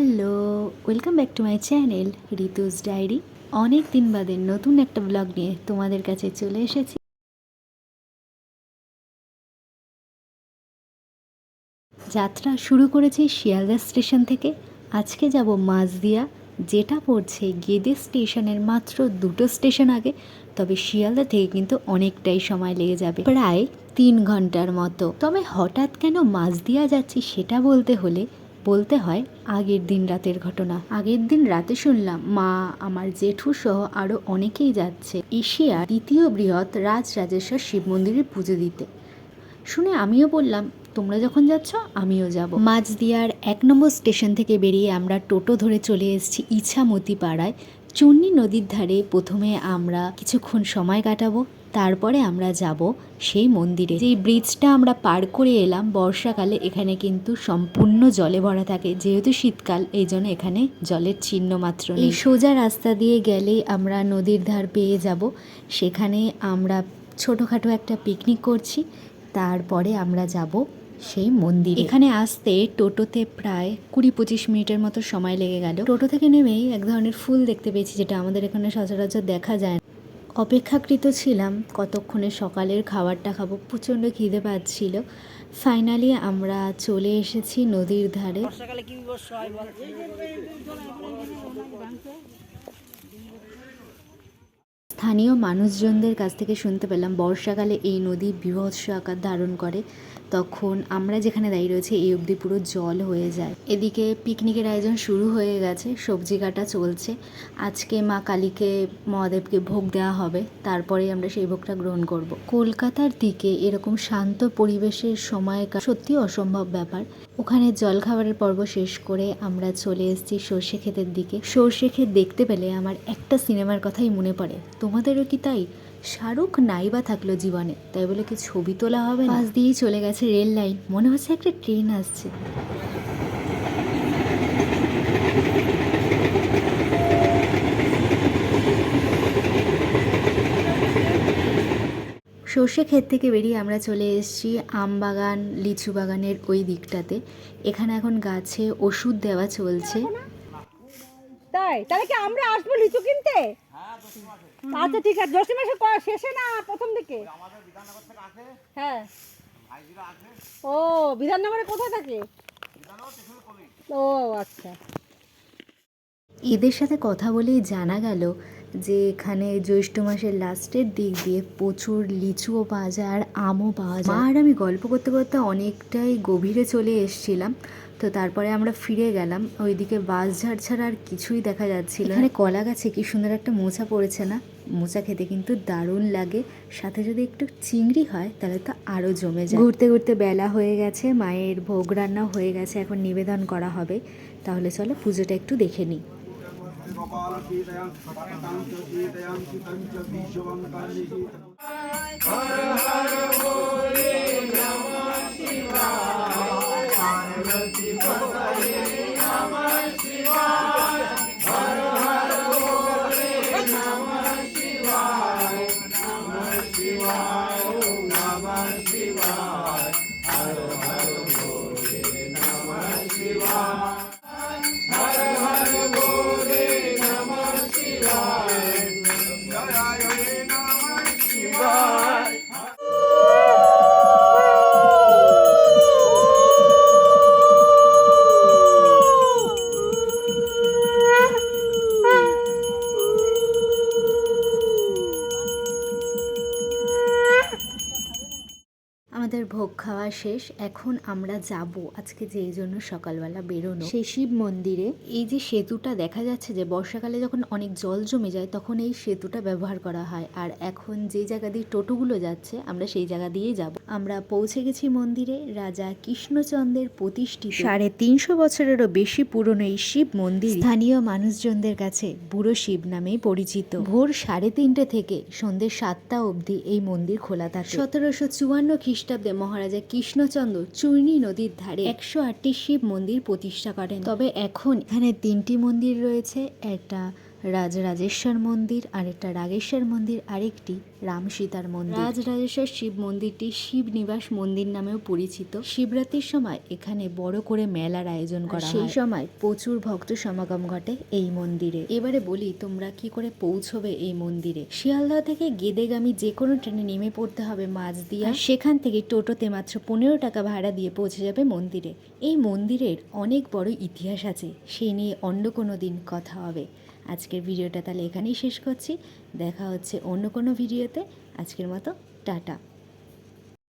Hello, welcome back to my channel Ritu's diary. অনেক দিন বাদে নতুন একটা ব্লগ নিয়ে তোমাদের কাছে চলে এসেছি। যাত্রা শুরু করেছি শিয়ালদা স্টেশন থেকে। আজকে যাব মাঝদিয়া যেটা পড়ছে গেদে স্টেশনের মাত্র দুটো স্টেশন আগে, তবে শিয়ালদা থেকে কিন্তু অনেকটাই সময় লেগে যাবে। প্রায় তিন ঘণ্টার মতো। তবে হঠাৎ কেন মাঝদিয়া যাচ্ছি সেটা বলতে হলে বলতে হয়, আগের দিন রাতের ঘটনা। আগের দিন রাতে শুনলাম, মা, আমার জেঠু সহ আরও অনেকেই যাচ্ছে এশিয়ার দ্বিতীয় বৃহৎ রাজ রাজেশ্বর শিব মন্দিরে পুজো দিতে। শুনে আমিও বললাম, তোমরা যখন যাচ্ছ, আমিও যাব। মাঝদিয়ার এক নম্বর স্টেশন থেকে বেরিয়ে আমরা টোটো ধরে চলে এসেছি ইছামতি পাড়ায়। চুন্নি নদীর ধারে প্রথমে আমরা কিছুক্ষণ সময় কাটাবো, তারপরে আমরা যাব সেই মন্দিরে। যেই ব্রিজটা আমরা পার করে এলাম, বর্ষাকালে এখানে কিন্তু সম্পূর্ণ জলে ভরা থাকে। যেহেতু শীতকাল, এই জন্য এখানে জলের চিহ্ন মাত্র এই সোজা রাস্তা দিয়ে গেলেই আমরা নদীর ধার পেয়ে যাব। সেখানে আমরা ছোটোখাটো একটা পিকনিক করছি, তারপরে আমরা যাব সেই মন্দির। এখানে আসতে টোটোতে প্রায় কুড়ি পঁচিশ মিনিটের মতো সময় লেগে গেল। টোটো থেকে নেমেই এক ধরনের ফুল দেখতে পেয়েছি যেটা আমাদের এখানে সচরাচর দেখা যায় না। অপেক্ষাকৃত ছিলাম কতক্ষণে সকালের খাবারটা খাব প্রচণ্ড খিদে পাচ্ছিল। ফাইনালি আমরা চলে এসেছি নদীর ধারে। স্থানীয় মানুষজনদের কাছ থেকে শুনতে পেলাম বর্ষাকালে এই নদী বিভৎস আকার ধারণ করে। তখন আমরা যেখানে দাঁড়িয়ে রয়েছি, এই অবধি পুরো জল হয়ে যায়। এদিকে পিকনিকের আয়োজন শুরু হয়ে গেছে, সবজি কাটা চলছে। আজকে মা কালীকে, মহাদেবকে ভোগ দেওয়া হবে, তারপরেই আমরা সেই ভোগটা গ্রহণ করব। কলকাতার দিকে এরকম শান্ত পরিবেশের সময় সত্যি অসম্ভব ব্যাপার। ওখানে জলখাবারের পর্ব শেষ করে আমরা চলে এসেছি সর্ষে ক্ষেতের দিকে। সর্ষে ক্ষেত দেখতে পেলে আমার একটা সিনেমার কথাই মনে পড়ে। তোমাদেরও কি তাই? শাহরুখ নাই বা থাকল জীবনে তাই বলে কি ছবি তোলা হবে? পাশ দিয়েই চলে গেছে রেল লাইন। মনে হচ্ছে একটা ট্রেন আসছে। সর্ষে ক্ষেত থেকে বেরিয়ে আমরা চলে এসেছি আম বাগান লিচু বাগানের ওই দিকটাতে। এখানে এখন গাছে ওষুধ দেওয়া চলছে। তাই? তাহলে কি আমরা আসব লিচু কিনতে? আচ্ছা ঠিক আছে জ্যৈষ্ঠ মাসে শেষে না প্রথম দিকে? হ্যাঁ। ও বিধাননগরে কোথায় থাকে? ও আচ্ছা। এদের সাথে কথা বলেই জানা গেল যে এখানে জ্যৈষ্ঠ মাসের লাস্টের দিক দিয়ে প্রচুর লিচুও পাওয়া যায় আর আমও পাওয়া যায়। আর আমি গল্প করতে করতে অনেকটাই গভীরে চলে এসেছিলাম তো তারপরে আমরা ফিরে গেলাম। ওইদিকে বাস ঝাড় ছাড়া আর কিছুই দেখা যাচ্ছিল না। এখানে কলা গাছে কি সুন্দর একটা মোচা পড়েছে না? মোচা খেতে কিন্তু দারুণ লাগে। সাথে যদি একটু চিংড়ি হয় তাহলে তো আরও জমে যায়। ঘুরতে ঘুরতে বেলা হয়ে গেছে মায়ের ভোগ রান্নাও হয়ে গেছে এখন নিবেদন করা হবে। তাহলে চলো পুজোটা একটু দেখে নিই। गोपालपीडयां पटतां च पीडयां चितं च विश्वं कान्निशीतं ভোগ খাওয়া শেষ এখন আমরা যাব। আজকে যে জন্য সকালবেলা বেরোনো। সেই শিব মন্দিরে এই যে সেতুটা দেখা যাচ্ছে যে বর্ষাকালে যখন অনেক জল জমে যায় তখন এই সেতুটা ব্যবহার করা হয়। আর এখন যে জায়গা দিয়ে টোটোগুলো যাচ্ছে আমরা সেই জায়গা দিয়েই যাব। আমরা পৌঁছে গেছি মন্দিরে। রাজা কৃষ্ণচন্দ্রের প্রতিষ্ঠিত সাড়ে তিনশো বছরেরও বেশি পুরনো এই শিব মন্দির স্থানীয় মানুষজনদের কাছে বুড়ো শিব নামেই পরিচিত। ভোর সাড়ে তিনটে থেকে সন্ধ্যে সাতটা অবধি এই মন্দির খোলা থাকে। সতেরোশো চুয়ান্ন খ্রিস্টাব্দে মহারাজা কৃষ্ণচন্দ্র চূর্ণী নদীর ধারে একশো আটটি শিব মন্দির প্রতিষ্ঠা করেন। তবে এখন এখানে তিনটি মন্দির রয়েছে, একটা রাজরাজেশ্বর মন্দির আরেকটা রাগেশ্বর মন্দির আরেকটি রাম সীতার মন্দির। রাজরাজেশ্বর শিব মন্দিরটি শিব নিবাস মন্দির নামেও পরিচিত। শিবরাত্রির সময় এখানে বড় করে মেলার আয়োজন করা সেই সময় প্রচুর ভক্ত সমাগম ঘটে এই মন্দিরে। এবারে বলি তোমরা কি করে পৌঁছবে এই মন্দিরে? শিয়ালদহ থেকে গেদেগামী যে কোনো ট্রেনে নেমে পড়তে হবে মাছ মাঝদিয়া সেখান থেকে টোটোতে মাত্র পনেরো টাকা ভাড়া দিয়ে পৌঁছে যাবে মন্দিরে। এই মন্দিরের অনেক বড় ইতিহাস আছে। সেই নিয়ে অন্য কোনো দিন কথা হবে। আজকের ভিডিওটা তাহলে এখানেই শেষ করছি। দেখা হচ্ছে অন্য কোনো ভিডিওতে। আজকের মতো টাটা।